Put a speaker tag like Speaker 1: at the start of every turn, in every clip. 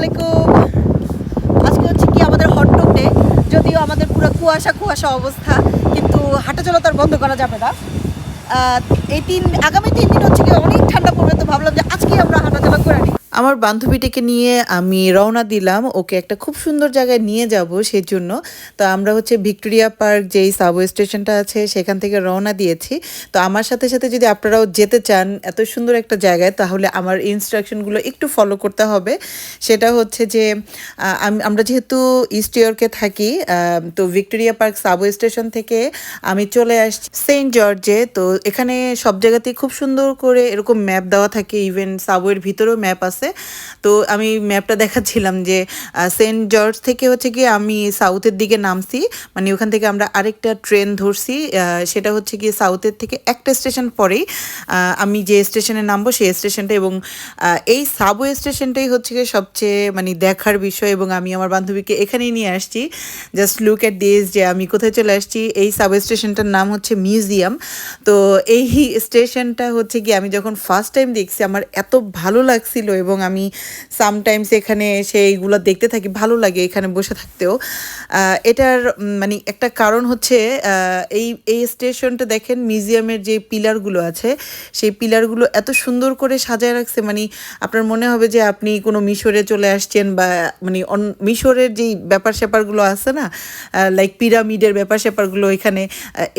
Speaker 1: আলাইকুম। আজকে হচ্ছে কি আমাদের হটডগ ডে যদিও আমাদের পুরো কুয়াশা কুয়াশা অবস্থা, কিন্তু হাঁটা চলা তার বন্ধ করা যাবে না। এই তিন, আগামী তিন দিন হচ্ছে কি অনেক ঠান্ডা পড়বে, তো ভাবলাম যে আজকে আমরা নিই আমার বান্ধবীটিকে নিয়ে আমি রওনা দিলাম। ওকে একটা খুব সুন্দর জায়গায় নিয়ে যাব সেই জন্য তো আমরা হচ্ছে ভিক্টোরিয়া পার্ক যেই সাবওয়ে স্টেশনটা আছে সেখান থেকে রওনা দিয়েছি। তো আমার সাথে সাথে যদি আপনারাও যেতে চান এত সুন্দর একটা জায়গায়, তাহলে আমার ইনস্ট্রাকশনগুলো একটু ফলো করতে হবে। সেটা হচ্ছে যে আমরা যেহেতু ইস্ট ইয়র্কে থাকি তো ভিক্টোরিয়া পার্ক সাবওয়ে স্টেশন থেকে আমি চলে আসছি সেন্ট জর্জে। তো এখানে সব জায়গাতেই খুব সুন্দর করে এরকম ম্যাপ দেওয়া থাকে। ইভেন সাবওয়ের ভিতরেও ম্যাপ আছে। তো আমি ম্যাপটা দেখাচ্ছিলাম যে সেন্ট জর্জ থেকে হচ্ছে কি আমি সাউথের দিকে নামছি মানে ওখান থেকে আমরা আরেকটা ট্রেন ধরছি সেটা হচ্ছে কি সাউথের থেকে একটা স্টেশন পরেই আমি যে স্টেশনে নামবো সেই স্টেশনটা এবং এই সাবওয়ে স্টেশনটাই হচ্ছে গিয়ে সবচেয়ে মানে দেখার বিষয় এবং আমি আমার বান্ধবীকে এখানেই নিয়ে আসছি। জাস্ট লুক অ্যাট দিস যে আমি কোথায় চলে আসছি, এই সাবওয়ে স্টেশনটার নাম হচ্ছে মিউজিয়াম। তো এই স্টেশনটা হচ্ছে কি আমি যখন ফার্স্ট টাইম দেখছি, আমার এত ভালো লাগছিল এবং আমি সামটাইমস এখানে এসে এইগুলো দেখতে থাকি, ভালো লাগে এখানে বসে থাকতেও। এটার মানে একটা কারণ হচ্ছে এই এই স্টেশনটা দেখেন মিউজিয়ামের যে পিলারগুলো আছে, সেই পিলারগুলো এত সুন্দর করে সাজায় রাখছে মানে আপনার মনে হবে যে আপনি কোনো মিশরে চলে আসছেন বা মানে অন- মিশরের যেই ব্যাপার স্যাপারগুলো আছে না লাইক পিরামিডের ব্যাপার স্যাপারগুলো এখানে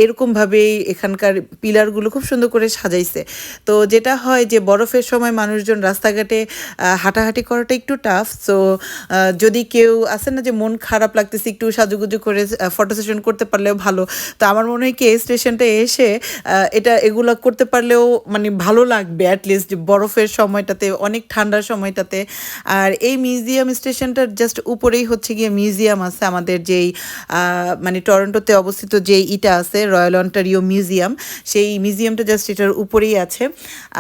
Speaker 1: এরকমভাবেই এখানকার পিলারগুলো খুব সুন্দর করে সাজাইছে। তো যেটা হয় যে বরফের সময় মানুষজন রাস্তাঘাটে হাঁটাহাঁটি করাটা একটু টাফ সো যদি কেউ আছে না যে মন খারাপ লাগতেছে, একটু সাজুগুজু করে ফটো সেশন করতে পারলেও ভালো। তো আমার মনে হয় কি, এই স্টেশনটা এসে এটা, এগুলো করতে পারলেও মানে ভালো লাগবে অ্যাটলিস্ট বরফের সময়টাতে, অনেক ঠান্ডার সময়টাতে। আর এই মিউজিয়াম স্টেশনটার জাস্ট উপরেই হচ্ছে গিয়ে মিউজিয়াম আছে আমাদের যেই মানে টরন্টোতে অবস্থিত যে ইটা আছে রয়্যাল অন্টারিও মিউজিয়াম সেই মিউজিয়ামটা জাস্ট এটার উপরেই আছে।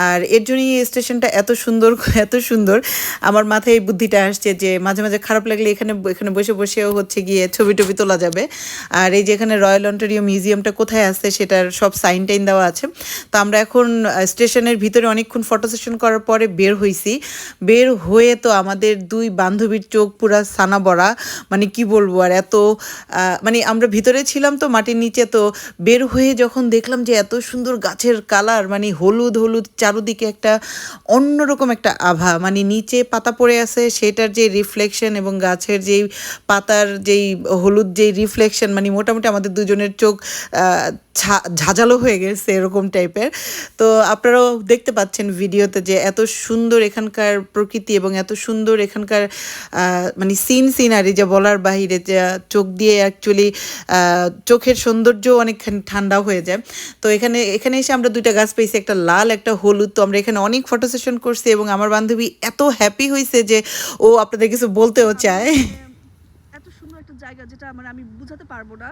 Speaker 1: আর এর জন্যই এই স্টেশনটা এত সুন্দর, এত সুন্দর। আমার মাথায় এই বুদ্ধিটা আসছে যে মাঝে মাঝে খারাপ লাগলে এখানে এখানে বসে বসেও হচ্ছে গিয়ে ছবি টবি তোলা যাবে। আর এই যে এখানে রয়্যাল অন্টারিও মিউজিয়ামটা কোথায় আছে সেটার সব সাইন টাইন দেওয়া আছে। তো আমরা এখন স্টেশনের ভিতরে অনেকক্ষণ ফটো সেশন করার পরে বের হইছি। বের হয়ে তো আমাদের দুই বান্ধবীর চোখ পুরা সানা বড়া। মানে কি বলব আর এত মানে আমরা ভিতরে ছিলাম তো মাটির নিচে তো বের হয়ে যখন দেখলাম যে এত সুন্দর গাছের কালার মানে হলুদ হলুদ চারুদিকে একটা অন্যরকম একটা আভা। মানে নিচে পাতা পড়ে আছে, সেটার যে রিফ্লেকশন এবং গাছের যেই পাতার যেই হলুদ যেই রিফ্লেকশন মানে মোটামুটি আমাদের দুজনের চোখ ঝাঁঝালো হয়ে গেছে এরকম টাইপের। তো আপনারাও দেখতে পাচ্ছেন ভিডিওতে যে এত সুন্দর এখানকার প্রকৃতি এবং এত সুন্দর এখানকার মানে সিন সিনারি যে বলার বাহিরে যে চোখ দিয়ে অ্যাকচুয়ালি চোখের সৌন্দর্য অনেকখানি ঠান্ডা হয়ে যায়। তো এখানে এখানে এসে আমরা দুইটা গাছ পেয়েছি, একটা লাল, একটা হলুদ। তো আমরা এখানে অনেক ফটো সেশন করছি এবং আমার বান্ধবী এত হ্যাপি হয়েছে যে ও আপনাদের কিছু বলতেও চায়।
Speaker 2: এত সুন্দর একটা জায়গা যেটা মানে আমি বুঝাতে পারব না।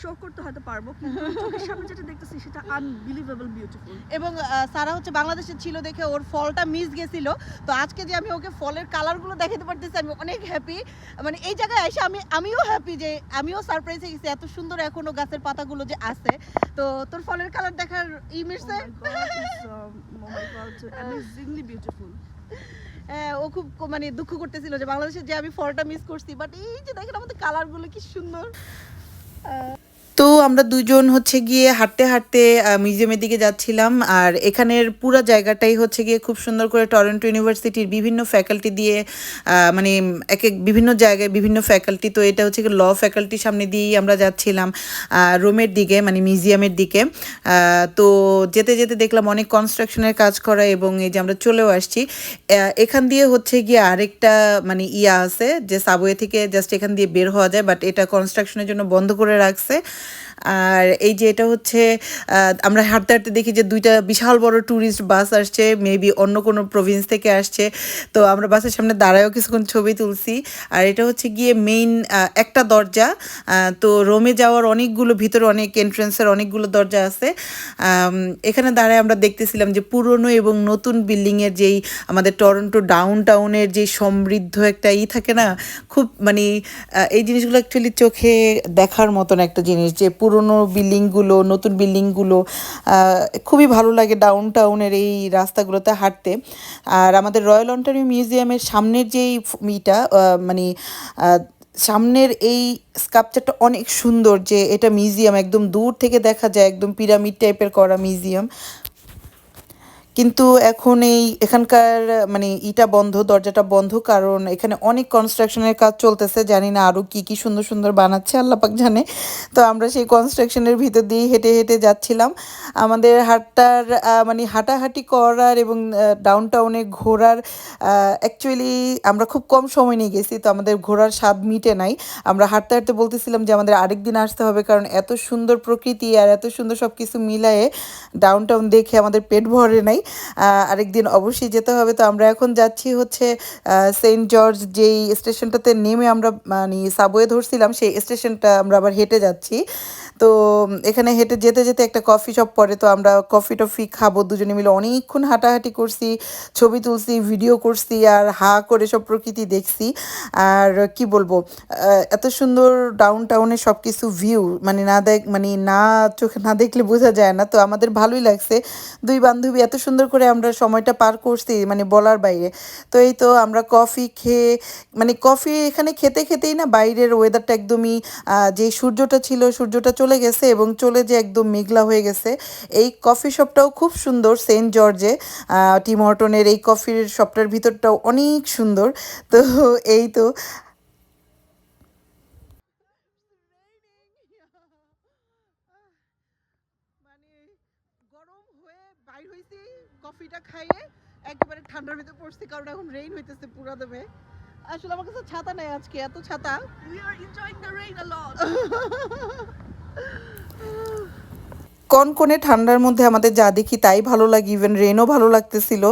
Speaker 2: শো করতে হয়তো পারব কিন্তু চোখের সামনে যেটা দেখতেছি সেটা আনবিলিভেবল বিউটিফুল
Speaker 1: এবং সারা হচ্ছে বাংলাদেশে ছিল দেখে ওর ফলটা মিস গেছিল। তো আজকে যে আমি ওকে ফলের কালারগুলো দেখাতে পারতেছি আমি অনেক হ্যাপি মানে এই জায়গায় এসে আমি আমিও হ্যাপি যে আমিও সারপ্রাইজ হয়ে গেছি এত সুন্দর এখনও গাছের পাতাগুলো যে আছে। তো তোর ফলের কালার দেখার ই মিশছে?
Speaker 2: Oh my god amazingly beautiful.
Speaker 1: হ্যাঁ, ও খুব মানে দুঃখ করতেছিল যে বাংলাদেশে যে আমি ফলটা মিস করছি বাট এই যে দেখেন আমাদের কালারগুলো কি সুন্দর। তো আমরা দুজন হচ্ছে গিয়ে হাঁটতে হাঁটতে মিউজিয়ামের দিকে যাচ্ছিলাম। আর এখানের পুরো জায়গাটাই হচ্ছে গিয়ে খুব সুন্দর করে টরন্টো ইউনিভার্সিটির বিভিন্ন ফ্যাকাল্টি দিয়ে মানে এক এক বিভিন্ন জায়গায় বিভিন্ন ফ্যাকাল্টি তো এটা হচ্ছে ল ফ্যাকাল্টির সামনে দিয়েই আমরা যাচ্ছিলাম রোমের দিকে মানে মিউজিয়ামের দিকে। তো যেতে যেতে দেখলাম অনেক কনস্ট্রাকশনের কাজ করা এবং এই যে আমরা চলেও আসছি। এখান দিয়ে হচ্ছে গিয়ে আরেকটা মানে ইয়া আছে যে সাবওয়ে থেকে জাস্ট এখান দিয়ে বের হওয়া যায় বাট এটা কনস্ট্রাকশনের জন্য বন্ধ করে রাখছে। আর এই যে এটা হচ্ছে আমরা হাঁটতে হাঁটতে দেখি যে দুইটা বিশাল বড় ট্যুরিস্ট বাস আসছে মেবি অন্য কোনো প্রভিন্স থেকে আসছে। তো আমরা বাসের সামনে দাঁড়ায়ও কিছুক্ষণ ছবি তুলছি। আর এটা হচ্ছে গিয়ে মেইন একটা দরজা। তো রোমে যাওয়ার অনেকগুলো ভিতরে অনেক এন্ট্রেন্সের অনেকগুলো দরজা আছে। এখানে দাঁড়ায় আমরা দেখতেছিলাম যে পুরনো এবং নতুন বিল্ডিংয়ের যেই আমাদের টরন্টো ডাউন টাউনের যে সমৃদ্ধ একটা ই থাকে না, খুব মানে এই জিনিসগুলো অ্যাকচুয়ালি চোখে দেখার মতন একটা জিনিস যে পুরনো বিল্ডিংগুলো, নতুন বিল্ডিংগুলো খুবই ভালো লাগে ডাউন টাউনের এই রাস্তাগুলোতে হাঁটতে। আর আমাদের রয়্যাল অন্টারিও মিউজিয়ামের সামনের যেই ইটা মানে সামনের এই স্কাপচারটা অনেক সুন্দর যে এটা মিউজিয়াম একদম দূর থেকে দেখা যায়, একদম পিরামিড টাইপের করা মিউজিয়াম কিন্তু এখন এই এখানকার মানে ইটা বন্ধ, দরজাটা বন্ধ, কারণ এখানে অনেক কনস্ট্রাকশনের কাজ চলতেছে, জানি না আরও কি কি সুন্দর সুন্দর বানাচ্ছে, আল্লাপাক জানে। তো আমরা সেই কনস্ট্রাকশনের ভিতর দিয়ে হেঁটে হেঁটে যাচ্ছিলাম। আমাদের হাটটার মানে হাঁটাহাঁটি করার এবং ডাউন টাউনে ঘোরার অ্যাকচুয়ালি আমরা খুব কম সময় নিয়ে গেছি, তো আমাদের ঘোরার স্বাদ মিটে নাই। আমরা হাঁটতে হাঁটতে বলতেছিলাম যে আমাদের আরেক দিন আসতে হবে, কারণ এত সুন্দর প্রকৃতি আর এত সুন্দর সব কিছু মিলায়ে ডাউন টাউন দেখে আমাদের পেট ভরে নাই। আরেকদিন অবশ্যই যেতে হবে। তো আমরা এখন যাচ্ছি হচ্ছে সেন্ট জর্জ যেই স্টেশনটাতে নেমে আমরা মানে সাবওয়ে ধরছিলাম, সেই স্টেশনটা আমরা আবার হেঁটে যাচ্ছি। তো এখানে হেঁটে যেতে যেতে একটা কফি শপ পড়ে, তো আমরা কফি টফি খাব, দুজনে মিলে অনেকক্ষণ হাঁটাহাঁটি করছি, ছবি তুলছি ভিডিও করছি আর হা করে সব প্রকৃতি দেখছি। আর কি বলব এত সুন্দর ডাউন টাউনে সব কিছু ভিউ মানে না দেখ মানে না চোখে না দেখলে বোঝা যায় না। তো আমাদের ভালোই লাগছে। দুই বান্ধবী এত সুন্দর করে আমরা সময়টা পার করছি মানে বলার বাইরে। তো এই তো আমরা কফি খেয়ে মানে কফি এখানে খেতে খেতেই না বাইরের ওয়েদারটা একদমই যে সূর্যটা ছিল সূর্যটা চলে গেছে এবং চলে যে একদম মেঘলা হয়ে গেছে। এই কফি শপটাও খুব সুন্দর সেন্ট জর্জে টিম হর্টনের এই কফির শপটার ভিতরটাও অনেক সুন্দর। তো এই তো
Speaker 3: মানে গরম হয়ে বাইর হয়েছি কফিটা খাইয়ে একেবারে ঠান্ডার ভিতরে পড়ছি কারণ এখন রেইন হইতেছে পুরা দেবে আসলে আমার কাছে ছাতা নাই আজকে এত ছাতা
Speaker 2: the rain a lot.
Speaker 1: কনকনে ঠান্ডার মধ্যে আমাদের যা দেখি তাই ভালো লাগে ইভেন রেনও ভালো লাগতেছিল।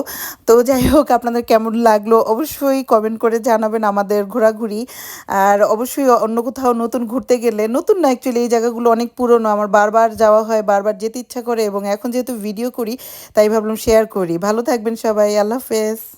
Speaker 1: তো যাই হোক, আপনাদের কেমন লাগল অবশ্যই কমেন্ট করে জানাবেন আমাদের ঘোরাঘুরি। আর অবশ্যই অন্য কোথাও নতুন ঘুরতে গেলে, নতুন না অ্যাকচুয়ালি এই জায়গাগুলো অনেক পুরনো, আমার বারবার যাওয়া হয়, বারবার যেতে ইচ্ছা করে এবং এখন যেহেতু ভিডিও করি, তাই ভাবলাম শেয়ার করি। ভালো থাকবেন সবাই, আল্লাহ হাফেজ।